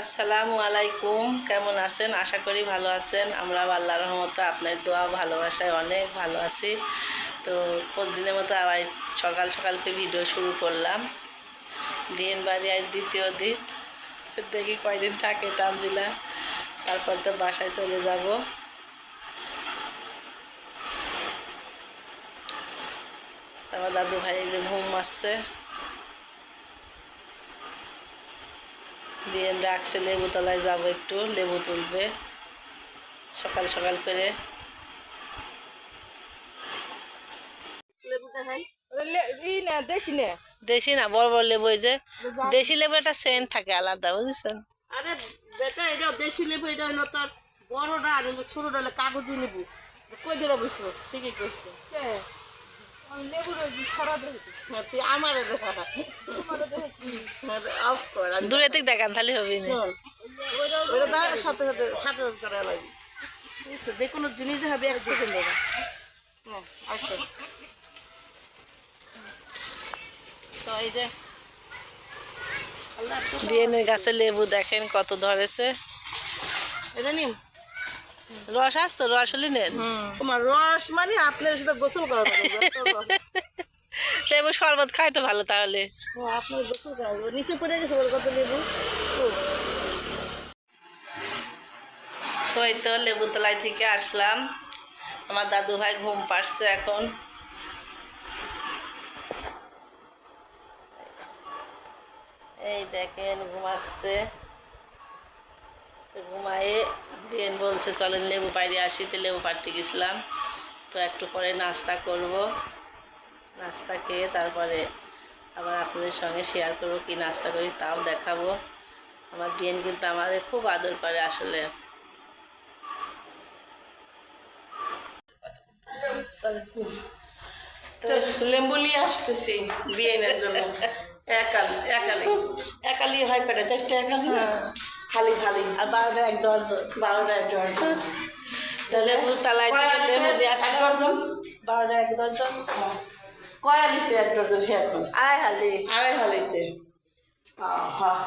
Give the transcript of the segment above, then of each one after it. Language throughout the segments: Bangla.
আসসালামু আলাইকুম, কেমন আছেন? আশা করি ভালো আছেন। আমরা আল্লাহর রহমতে আপনার দোয়া, ভালোবাসায় অনেক ভালো আছি। তো প্রতিদিনের মতো আবার সকাল সকালকে ভিডিও শুরু করলাম। দিন বাড়ি আজ দ্বিতীয় দিন। দেখি কয়দিন থাকে তামজিলা তারপর তো বাসায় চলে যাব। তারপর দাদু ভাই যে ঘুম আসছে। দিয়ে ডাকছে লেবু তলায় যাব একটু লেবু তুলবে। সকাল সকাল করে। দেশি না। দেশি না বড় বড় লেবু যে। দেশি লেবু একটা সেন্ট থাকে আলাদা বুঝেছেন? আরে বেটা এটা দেশি লেবু এটা হলো তোর বড়টা আর হলো ছোটটা হলো কাগজি লেবু। কই বুঝছ ঠিকই কইছো। লেবুর ছড়া দেখি হ্যাঁ, আমারে দেখা অফ কর দূরে থেকে দেখান তাহলে হবে না। শোন সাথে সাথে সাথে সাথে করা লাগবে যে কোনো জিনিস হবে এক সেকেন্ড দেবে হ্যাঁ আচ্ছা তো এই যে বিয়েনের গাছে লেবু দেখেন কত ধরেছে। এটা নিন। রস আসতো রস হলে নেন। তোমার রস মানে আপনার সাথে গোসল করা। লেবু শরবত খাই তো ভালো তাহলে। ও, আপনার নিচে পড়ে গেছে কত লেবু? তো এই তো লেবু তলায় থেকে আসলাম। আমার দাদু ভাই ঘুম পাড়ছে এখন। এই দেখেন ঘুম আসছে। তো ঘুমায়ে বিয়েন বলছে চলেন লেবু পাড়ি আসি। তো লেবু পাড়তে গেছিলাম। তো একটু পরে নাস্তা করব। নাস্তা খেয়ে তারপরে আবার আপনাদের সঙ্গে শেয়ার করব কি নাস্তা করি তাও দেখাবো। আমার বিয়েন কিন্তু আমাদের খুব আদর করে আসলে। লেম্বু নিয়ে আসতেছি বিয়েনের জন্য। একাল একালি। একালি হয় কটা চারটে একালি? খালি খালি আর বারোটা এক দর্জন বারোটা এক তালায় আসলাম বারোটা এক দর্জন কয় আলিতে এক ডজন এখন? আড়াই হালি আড়াই হালিতে হ্যাঁ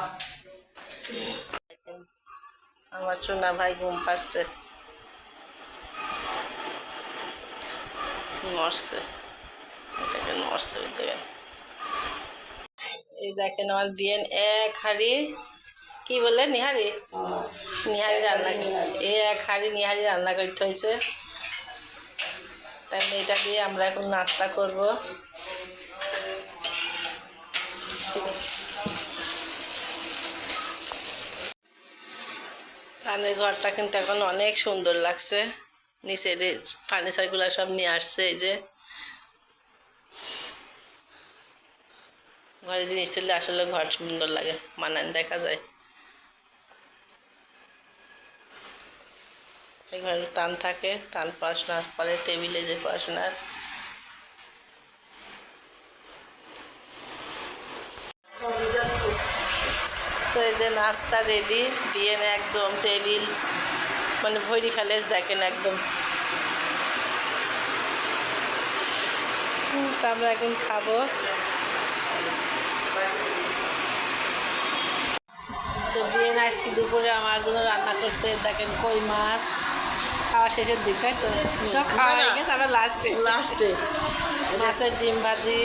আমার চুনা ভাই ঘুম পাচ্ছে মরছে। দেখেন মরছে ওই দেখেন এই দেখেন আমার বিয়েন এক হাড়ি কি বলে নিহারি? নিহারি রান্না এই এক হাড়ি নিহারি রান্না করতে হয়েছে তাই এটা দিয়ে আমরা এখন নাস্তা করব। ধানের ঘরটা কিন্তু এখন অনেক সুন্দর লাগছে। নিচে ফার্নিচারগুলো সব নিয়ে আসছে এই যে। ঘরে জিনিস চলে আসলে ঘর সুন্দর লাগে মানান দেখা যায়। ঘরে টান থাকে টান পড়াশোনার পরে টেবিলে যে পড়াশোনার তো এই যে নাস্তা রেডি দিয়ে একদম টেবিল মানে ভরি ফেলে দেখেন একদম। আমরা এখন খাব। তো বিয়ে আজকে দুপুরে আমার জন্য রান্না করছে, দেখেন কই মাছ। খাওয়া শেষের দিক তাই তো? সব খাওয়া হয়ে গেছে আমরা লাস্টে লাস্টে মাছের ডিম ভাজি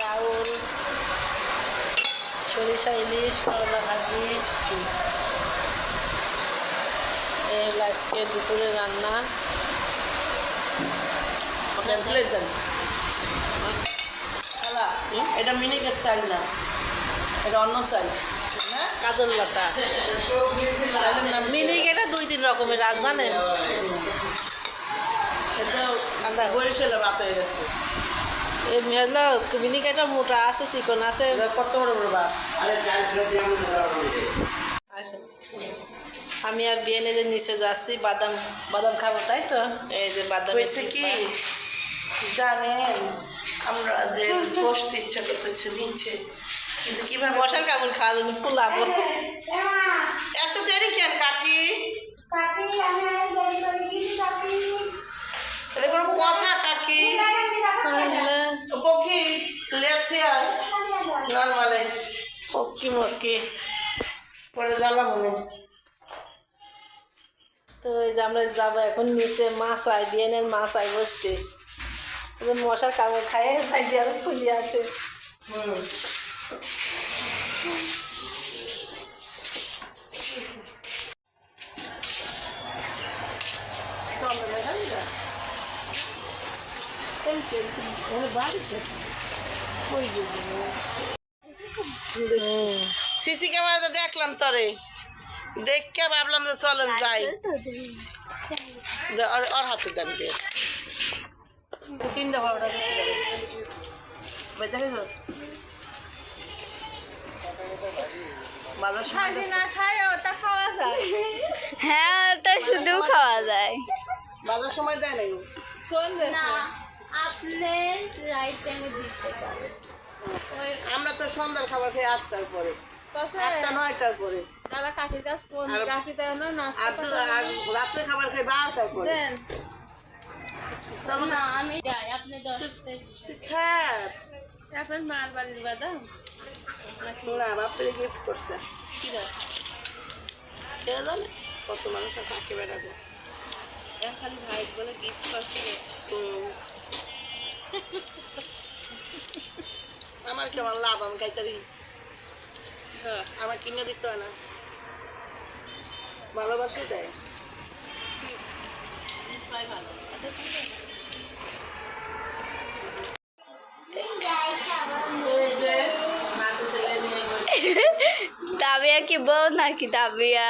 রাউল সরিষা ইলিশ করলা ভাজি। এই হলো আজকে দুপুরে রান্না। খালা এটা মিনিকেট চাল না। এটা অন্য চাল কাজল লতা। এটা দুই তিন রকমের রাজ জানেন? এটা ঠান্ডা। বরিশালে বাত হয়ে গেছে। এই হলো মিনিক এটা মোটা আছে চিকন আছে। কত বড় বড় বাত আমি আর বিয়ে যে নিচে যাচ্ছি বাদাম বাদাম খাব তাই তো? এই যে বাদাম হয়েছে কি? জানেন আমরা যে বসতে ইচ্ছা করতেছে নিচে। কিন্তু কীভাবে মশার কামড় খাওয়ার জন্য ফুলাবো। এত দেরি কেন কাকি? এটা কোনো কথা কাকি? তাহলে পক্ষী লেটসি আর নর্মালে ও উকি পরে মনে তো এই যে আমরা যাব এখন নিচে মাছ আই বিয়েনের মাছ আই বসতে এই মশার কামড় খাইয়ে সাই দিয়ে আরও খুলি আছে হুম। সিসি ক্যামেরাতে দেখলাম তরে। দেখকে ভাবলাম যে চলেন যাই। ওর হাতে দেন দিয়ে তিনটা ভাড়া বেঁচে গেছো ভালো না খায় ওটা খাওয়া যায়। হ্যাঁ ওটা শুধু খাওয়া যায়। বাজার সময় দেয় নাই। না আপনি রাইট টাইমে দিতে পারেন। আমরা তো সন্ধ্যার খাবার খেয়ে আটটার পরে। আটটা নয়টার পরে। আর- রাত্রে খাবার বারোটার পরে। আমি যাই আপনি দশটায় হ্যাঁ। আপনার মার বাড়ির বাদাম? না বাপরে গিফট করছে। কে জানে? কত মানুষ বেড়াবে খালি ভাই বলে গিফট করছিল আমার কেমন লাভ আমি খাইতারি হ্যাঁ। আমার কিনে দিতে হয় না। ভালোবাসে দেয়। ভালো। নিয়ে বসে তাবিয়া কি বউ নাকি তাবিয়া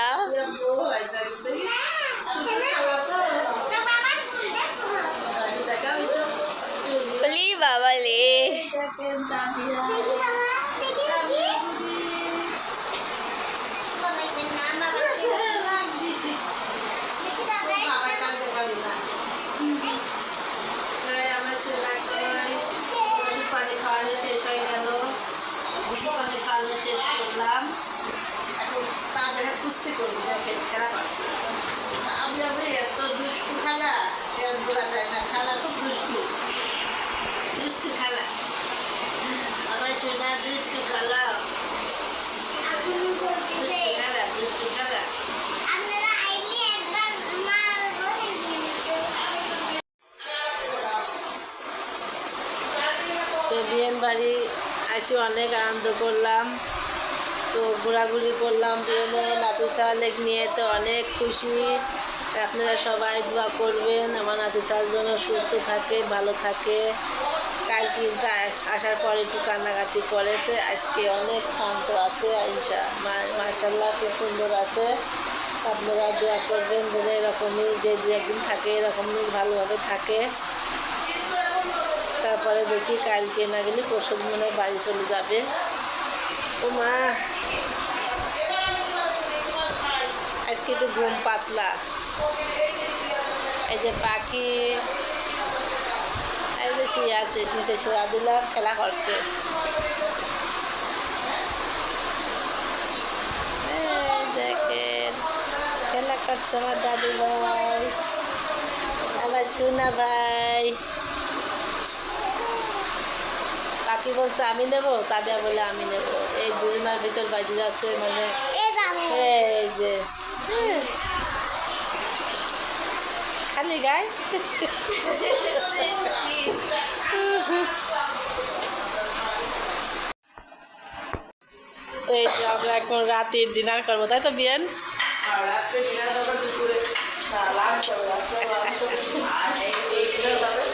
বউ হয়েছে দেখাও একটু বলি বাবা লে বাবা কাঁদতে পারি না এই আমার সোনা কই, ওষুধ পানি খাওয়ানো শেষ হয়ে গেল ওষুধ পানি খাওয়ানো শেষ করলাম এখন তাদের কুস্তি করব দেখেন খেলা করছে আমি আমি এত দুষ্টু খেলা সে আর বলা যায় না খেলা খুব দুষ্টু দুষ্টু খেলা আমার সোনা দুষ্টু খেলা দুষ্টু খেলা দুষ্টু খেলা তো বিয়েন বাড়ি আসি অনেক আনন্দ করলাম। তো ঘোরাঘুরি করলাম বিয়েনে নাতি সাওয়ালেক নিয়ে তো অনেক খুশি। আপনারা সবাই দোয়া করবেন আমার নাতি সাওয়াল যেন সুস্থ থাকে ভালো থাকে। কালকে আসার পরে একটু কান্নাকাটি করেছে। আজকে অনেক শান্ত আছে মার্শাল্লাহ খুব সুন্দর আছে। আপনারা দোয়া করবেন যেন এরকমই যে দু একদিন থাকে, এরকমই ভালোভাবে থাকে। তারপরে দেখি কালকে না গেলে পরশু মনে বাড়ি চলে যাবে। ও মা, আজকে একটু ঘুম পাতলা। এই যে পাখি শুয়ে আছে নিচে শোয়া দিলাম খেলা করছে। দেখেন খেলা করছে আমার দাদু ভাই আমার সুনা ভাই। পাখি বলছে আমি নেব? তাবিয়া বলে আমি নেব। এই দুজনের ভিতর বাজি যাচ্ছে মানে এই যে। খালি গায় তো এই যে আমরা এখন রাতের ডিনার করব, তাই তো, বিয়েন?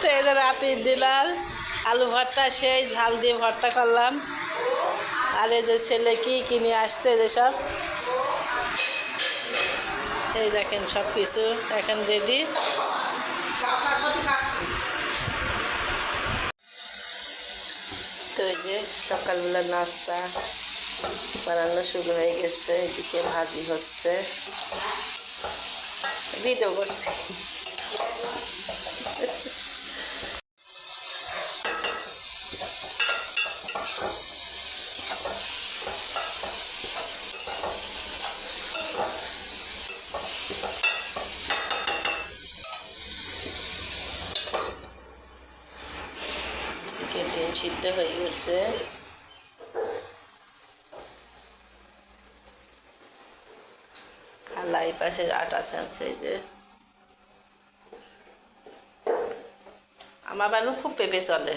তো এই যে রাতের ডিনার আলু ভর্তা সেই ঝাল দিয়ে ভর্তা করলাম। আর এই যে ছেলে কি কিনে আসছে যেসব এই দেখেন সব কিছু এখন রেডি তো এই যে সকালবেলা নাস্তা বানানো শুরু হয়ে গেছে, এদিকে ভাজি হচ্ছে। ভিডিও করছি। সিদ্ধ হয়ে গেছে। লাই পাশে আটা ছাড়ছে যে। আমার বালু খুব পেঁপে চলে।